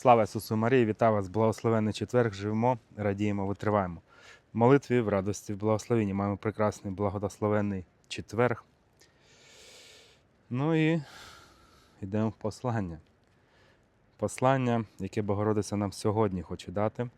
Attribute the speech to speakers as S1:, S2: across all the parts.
S1: Слава Ісусу Марії, вітаю вас, благословенний четверг. Живемо, радіємо, витриваємо. В молитві, в радості, в благословенні. Маємо прекрасний благословенний четверг. Ну і йдемо в послання. Послання, яке Богородиця нам сьогодні хоче дати,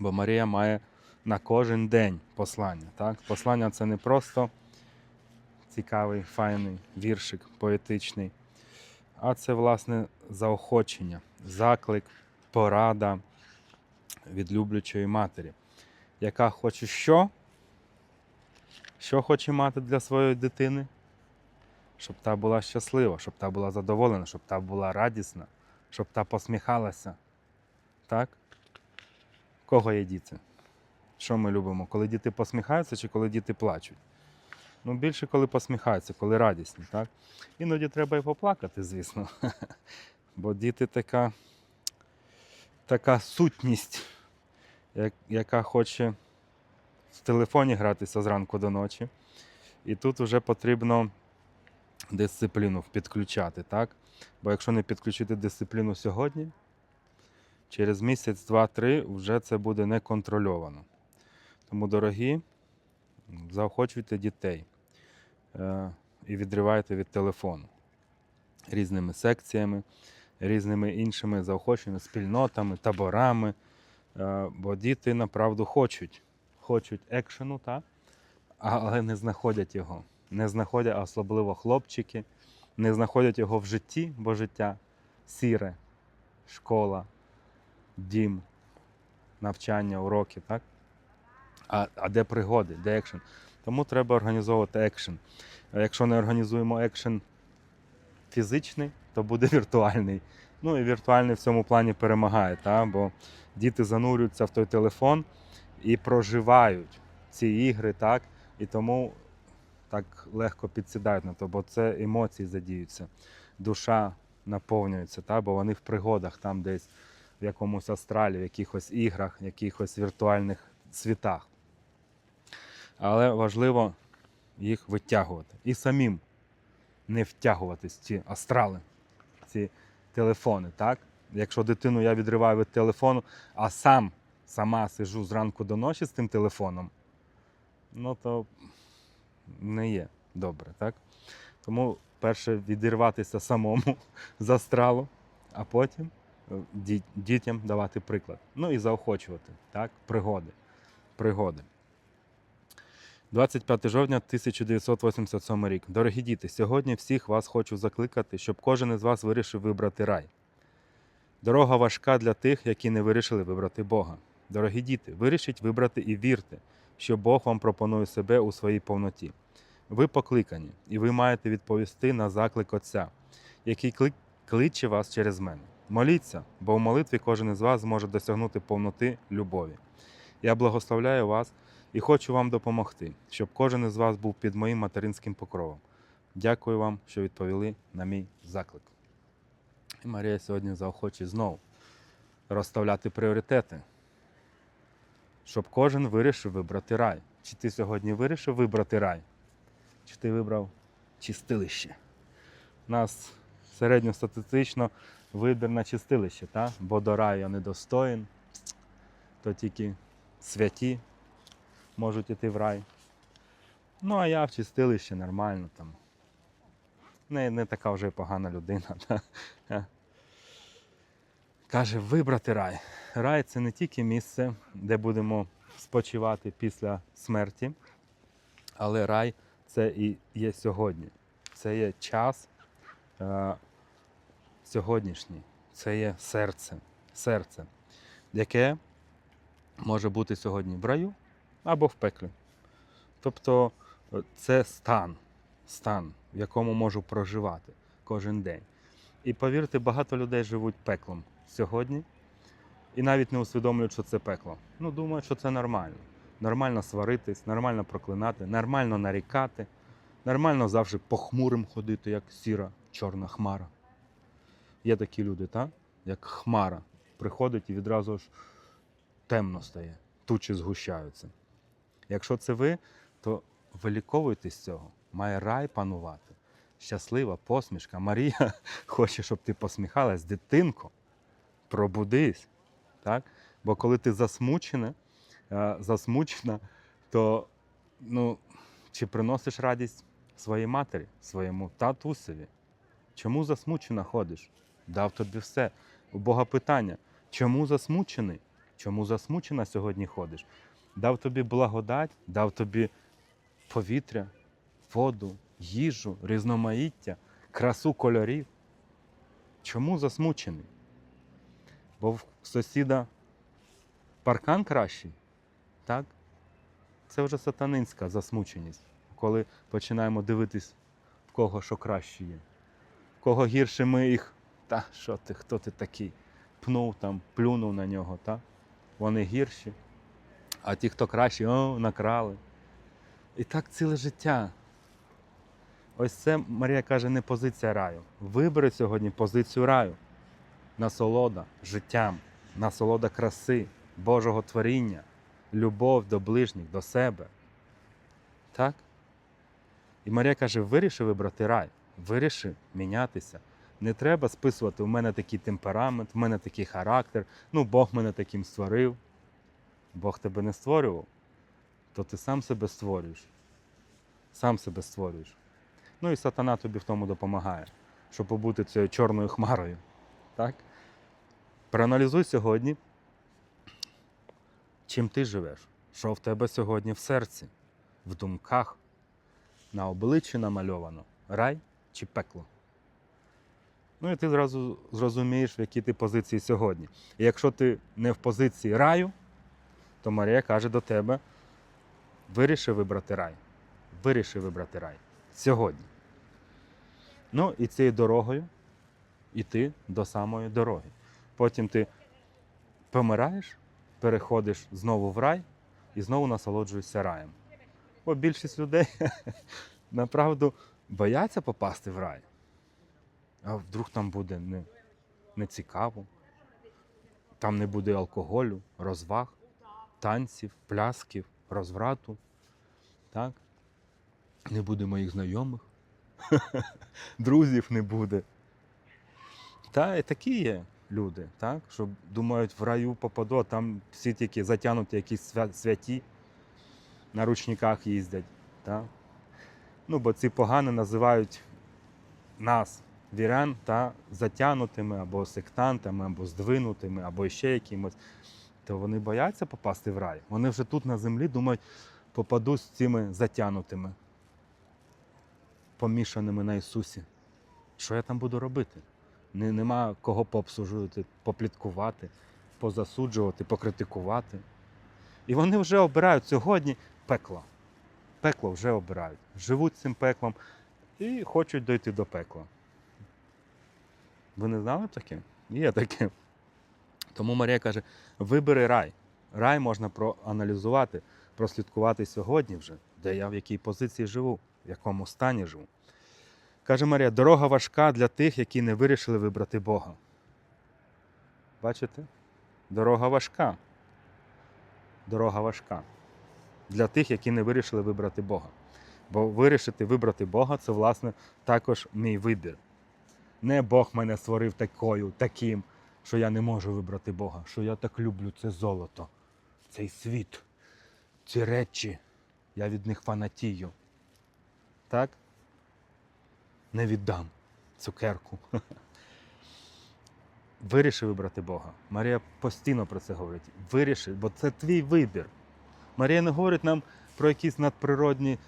S1: бо Марія має на кожен день послання. Так? Послання це не просто цікавий, файний віршик, поетичний, а це, власне, заохочення, заклик, порада від люблячої матері, яка хоче що? Що хоче мати для своєї дитини? Щоб та була щаслива, щоб та була задоволена, щоб та була радісна, щоб та посміхалася. Так? Кого є діти? Що ми любимо? Коли діти посміхаються чи коли діти плачуть? Ну, більше коли посміхаються, коли радісні, так? Іноді треба і поплакати, звісно. Бо діти така, така сутність, яка хоче в телефоні гратися зранку до ночі. І тут вже потрібно дисципліну підключати, так? Бо якщо не підключити дисципліну сьогодні, через місяць, два-три вже це буде неконтрольовано. Тому, дорогі, заохочуйте дітей е, і відривайте від телефону різними секціями, різними іншими заохоченнями, спільнотами, таборами. Е, бо діти направду хочуть, хочуть екшену, та? але не знаходять його. Не знаходять, особливо хлопчики, не знаходять його в житті, бо життя сіре, школа, дім, навчання, уроки, так? А, а де пригоди, де екшен? Тому треба організовувати екшен. А якщо не організуємо екшен фізичний, то буде віртуальний. Ну і віртуальний в цьому плані перемагає, та? бо діти занурюються в той телефон і проживають ці ігри, так? і тому так легко підсідають на то, бо це емоції задіються, душа наповнюється, та? бо вони в пригодах там десь в якомусь астралі, в якихось іграх, в якихось віртуальних світах. Але важливо їх витягувати. І самим не втягуватись ці астрали, ці телефони. Так? Якщо дитину я відриваю від телефону, а сам сама сижу зранку до ночі з тим телефоном, ну то не є добре. Так? Тому перше відірватися самому з астралу, а потім е, дітям давати приклад. Ну і заохочувати, так? пригоди. пригоди. 25 жовтня 1987 рік. Дорогі діти, сьогодні всіх вас хочу закликати, щоб кожен із вас вирішив вибрати рай. Дорога важка для тих, які не вирішили вибрати Бога. Дорогі діти, вирішіть вибрати і вірте, що Бог вам пропонує себе у своїй повноті. Ви покликані, і ви маєте відповісти на заклик Отця, який кли- кличе вас через мене. Моліться, бо в молитві кожен із вас зможе досягнути повноти любові. Я благословляю вас і хочу вам допомогти, щоб кожен із вас був під моїм материнським покровом. Дякую вам, що відповіли на мій заклик. І Марія сьогодні заохочує знову розставляти пріоритети, щоб кожен вирішив вибрати рай. Чи ти сьогодні вирішив вибрати рай? Чи ти вибрав чистилище? У нас середньостатистично вибір на чистилище, та? бо до раю я недостоїн, то тільки святі можуть іти в рай. Ну, а я в чистилище нормально там. Не, не така вже погана людина. Та? Е. Каже, вибрати рай. Рай це не тільки місце, де будемо спочивати після смерті, але рай це і є сьогодні. Це є час е, сьогоднішній, це є серце, серце, яке може бути сьогодні в раю або в пеклі. Тобто е, це стан, стан, в якому можу проживати кожен день. І повірте, багато людей живуть пеклом сьогодні і навіть не усвідомлюють, що це пекло. Ну, думають, що це нормально. Нормально сваритись, нормально проклинати, нормально нарікати, нормально завжди похмурим ходити, як сіра чорна хмара. Є такі люди, так? Як хмара. Приходить і відразу ж темно стає, тучі згущаються. Якщо це ви, то виліковуйтесь цього. Має рай панувати. Щаслива посмішка. Марія хоче, щоб ти посміхалась, дитинко. пробудись. Так? Бо коли ти засмучена, е, засмучена, то ну, чи приносиш радість своїй матері, своєму татусеві? Чому засмучена ходиш? Дав тобі все. У Бога питання: чому засмучений? Чому засмучена сьогодні ходиш? Дав тобі благодать, дав тобі повітря, воду, їжу, різноманіття, красу кольорів. Чому засмучений? Бо в сусіда паркан кращий, так? Це вже сатанинська засмученість, коли починаємо дивитись, в кого що краще є. В кого гірше ми їх, та що ти, хто ти такий? Пнув там, плюнув на нього, так? Вони гірші. А ті, хто кращі, о, накрали. І так ціле життя. Ось це Марія каже, не позиція раю. Вибери сьогодні позицію раю. Насолода життям, насолода краси, Божого творіння, любов до ближніх, до себе. Так? І Марія каже: виріши вибрати рай, виріши мінятися. Не треба списувати, у мене такий темперамент, в мене такий характер, ну Бог мене таким створив. Бог тебе не створював, то ти сам себе створюєш. Сам себе створюєш. Ну і сатана тобі в тому допомагає, щоб побути цією чорною хмарою. Так? Проаналізуй сьогодні, чим ти живеш, що в тебе сьогодні в серці, в думках, на обличчі намальовано рай чи пекло. Ну і ти зразу зрозумієш, в якій ти позиції сьогодні. І якщо ти не в позиції раю, то Марія каже до тебе: виріши вибрати рай. Виріши вибрати рай сьогодні. Ну і цією дорогою іти до самої дороги. Потім ти помираєш, переходиш знову в рай і знову насолоджуєшся раєм. Бо більшість людей направду бояться попасти в рай. А вдруг там буде не, не цікаво, там не буде алкоголю, розваг, танців, плясків, розврату. Так? Не буде моїх знайомих, друзів не буде. Та і такі є люди, так? що думають, в раю попаду, а там всі тільки затягнуті якісь святі, на ручниках їздять. Так? Ну, бо ці погани називають нас, вірян, та затягнутими або сектантами, або здвинутими, або ще якимось. То вони бояться попасти в рай. Вони вже тут на землі думають, попаду з цими затягнутими, помішаними на Ісусі. Що я там буду робити? Нема кого пообсужувати, попліткувати, позасуджувати, покритикувати. І вони вже обирають сьогодні пекло. Пекло вже обирають. Живуть цим пеклом і хочуть дойти до пекла. Ви не знали таке? Є таке. Тому Марія каже: вибери рай. Рай можна проаналізувати, прослідкувати сьогодні вже, де я в якій позиції живу, в якому стані живу. Каже Марія, дорога важка для тих, які не вирішили вибрати Бога. Бачите? Дорога важка. Дорога важка. Для тих, які не вирішили вибрати Бога. Бо вирішити вибрати Бога це, власне, також мій вибір. Не Бог мене створив такою, таким, що я не можу вибрати Бога, що я так люблю це золото, цей світ, ці речі. Я від них фанатію. Так? Не віддам цукерку. Виріши вибрати Бога. Марія постійно про це говорить. Виріши, бо це твій вибір. Марія не говорить нам про якісь надприродні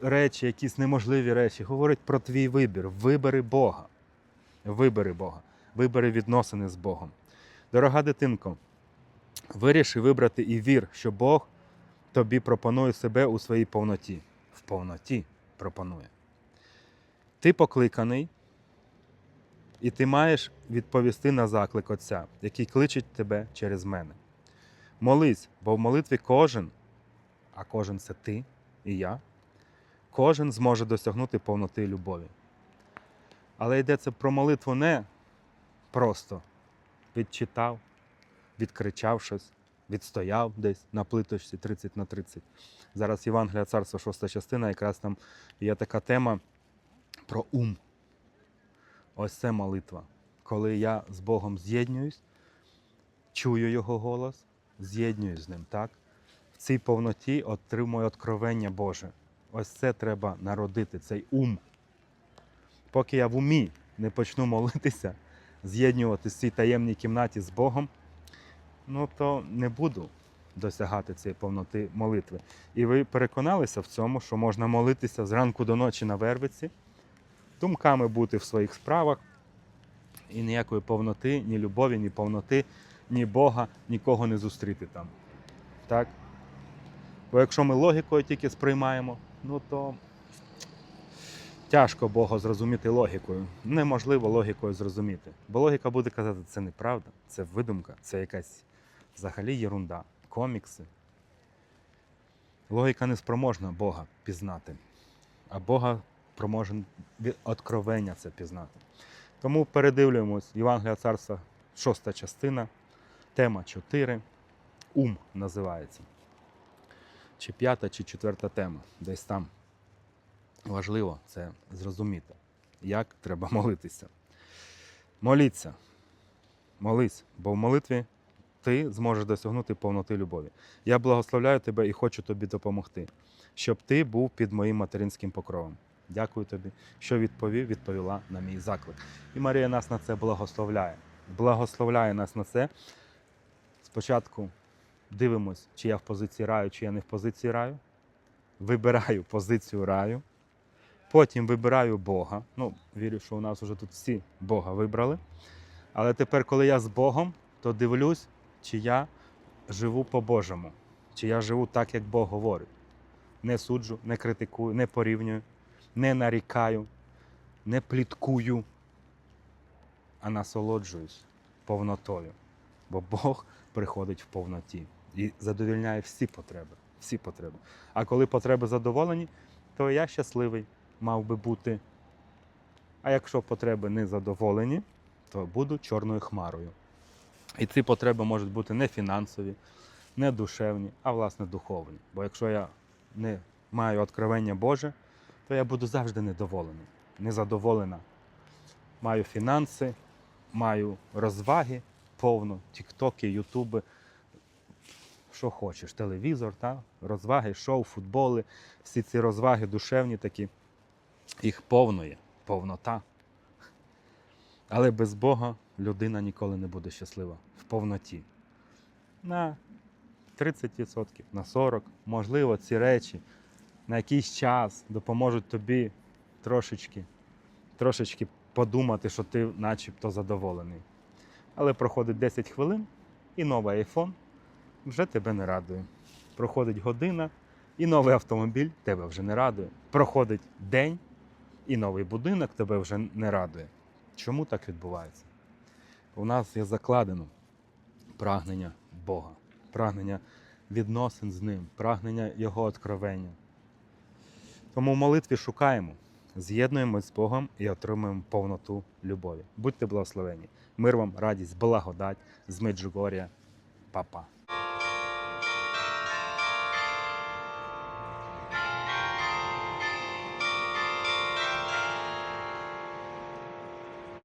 S1: речі, якісь неможливі речі. Говорить про твій вибір. Вибери Бога. Вибери Бога. Вибери відносини з Богом. Дорога дитинко, виріши вибрати і вір, що Бог тобі пропонує себе у своїй повноті. В повноті пропонує. Ти покликаний, і ти маєш відповісти на заклик Отця, який кличить тебе через мене. Молись, бо в молитві кожен, а кожен це ти і я, кожен зможе досягнути повноти любові. Але йдеться про молитву не просто відчитав, відкричав щось, відстояв десь на плиточці 30 на 30. Зараз Євангелія Царства, 6 частина, якраз там є така тема про ум. Ось це молитва. Коли я з Богом з'єднуюсь, чую його голос, з'єднуюсь з ним, так? В цій повноті отримую откровення Боже. Ось це треба народити, цей ум. Поки я в умі не почну молитися, з'єднювати в цій таємній кімнаті з Богом, ну то не буду досягати цієї повноти молитви. І ви переконалися в цьому, що можна молитися зранку до ночі на вервиці, думками бути в своїх справах, і ніякої повноти, ні любові, ні повноти, ні Бога, нікого не зустріти там. Так? Бо якщо ми логікою тільки сприймаємо, ну то тяжко Бога зрозуміти логікою. Неможливо логікою зрозуміти. Бо логіка буде казати, це неправда, це видумка, це якась взагалі єрунда, комікси. Логіка не спроможна Бога пізнати, а Бога спроможен від откровення це пізнати. Тому передивлюємось Євангелія царства, шоста частина, тема 4. Ум називається. Чи п'ята, чи четверта тема. Десь там важливо це зрозуміти, як треба молитися. Моліться, молись, бо в молитві ти зможеш досягнути повноти любові. Я благословляю тебе і хочу тобі допомогти, щоб ти був під моїм материнським покровом. Дякую тобі, що відповів, відповіла на мій заклик. І Марія нас на це благословляє. Благословляє нас на це. Спочатку дивимось, чи я в позиції раю, чи я не в позиції раю. Вибираю позицію раю. Потім вибираю Бога. Ну, вірю, що у нас вже тут всі Бога вибрали. Але тепер, коли я з Богом, то дивлюсь, чи я живу по-божому, чи я живу так, як Бог говорить. Не суджу, не критикую, не порівнюю, не нарікаю, не пліткую, а насолоджуюсь повнотою. Бо Бог приходить в повноті і задовільняє всі потреби. Всі потреби. А коли потреби задоволені, то я щасливий мав би бути. А якщо потреби не задоволені, то буду чорною хмарою. І ці потреби можуть бути не фінансові, не душевні, а власне духовні. Бо якщо я не маю откровення Боже, то я буду завжди недоволений, незадоволена. Маю фінанси, маю розваги повно, тіктоки, ютуби, що хочеш, телевізор, та? розваги, шоу, футболи, всі ці розваги душевні такі, їх повно є, повнота. Але без Бога людина ніколи не буде щаслива в повноті. На 30%, на 40%, можливо, ці речі на якийсь час допоможуть тобі трошечки, трошечки подумати, що ти начебто задоволений. Але проходить 10 хвилин і новий iPhone вже тебе не радує. Проходить година і новий автомобіль тебе вже не радує. Проходить день і новий будинок тебе вже не радує. Чому так відбувається? У нас є закладено прагнення Бога, прагнення відносин з Ним, прагнення Його откровення. Тому в молитві шукаємо, з'єднуємось з Богом і отримуємо повноту любові. Будьте благословені. Мир вам, радість, благодать з Меджугор'я. Па-па.